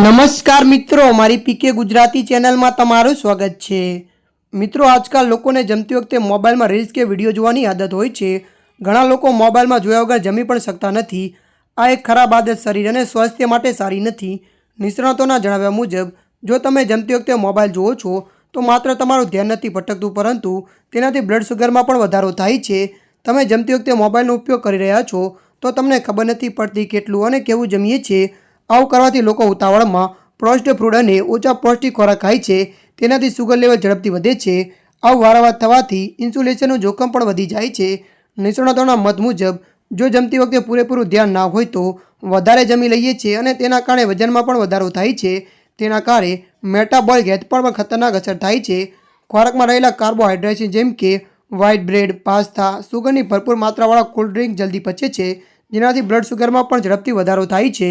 નમસ્કાર મિત્રો મારી પીકે ગુજરાતી ચેનલમાં તમારું સ્વાગત છે. મિત્રો, આજકાલ લોકોને જમતી વખતે મોબાઈલમાં રીલ્સ કે વીડિયો જોવાની આદત હોય છે. ઘણા લોકો મોબાઈલમાં જોયા વગર જમી પણ શકતા નથી. આ એક ખરાબ આદત શરીર અને સ્વાસ્થ્ય માટે સારી નથી. નિષ્ણાતોના જણાવ્યા મુજબ, જો તમે જમતી વખતે મોબાઈલ જુઓ છો, તો માત્ર તમારું ધ્યાન નથી ભટકતું, પરંતુ તેનાથી બ્લડ શુગરમાં પણ વધારો થાય છે. તમે જમતી વખતે મોબાઈલનો ઉપયોગ કરી રહ્યા છો, તો તમને ખબર નથી પડતી કેટલું અને કેવું જમીએ છીએ. આવું કરવાથી લોકો ઉતાવળમાં પ્રોસ્ટ ફૂડ અને ઓછા પૌષ્ટિક ખોરાક ખાય છે, તેનાથી સુગર લેવલ ઝડપથી વધે છે. આવું વારંવાર થવાથી ઇન્સ્યુલેશનનું જોખમ પણ વધી જાય છે. નિષ્ણાતોના મત મુજબ, જો જમતી વખતે પૂરેપૂરું ધ્યાન ના હોય તો વધારે જમી લઈએ છીએ અને તેના કારણે વજનમાં પણ વધારો થાય છે. તેના કારણે મેટાબોલિક હેલ્થ પર પણ ખતરનાક અસર થાય છે. ખોરાકમાં રહેલા કાર્બોહાઈડ્રેટ્સ જેમ કે વ્હાઇટ બ્રેડ પાસ્તા સુગરની ભરપૂર માત્રાવાળા કોલ્ડ ડ્રિંક જલ્દી પચે છે, જેનાથી બ્લડ શુગરમાં પણ ઝડપથી વધારો થાય છે.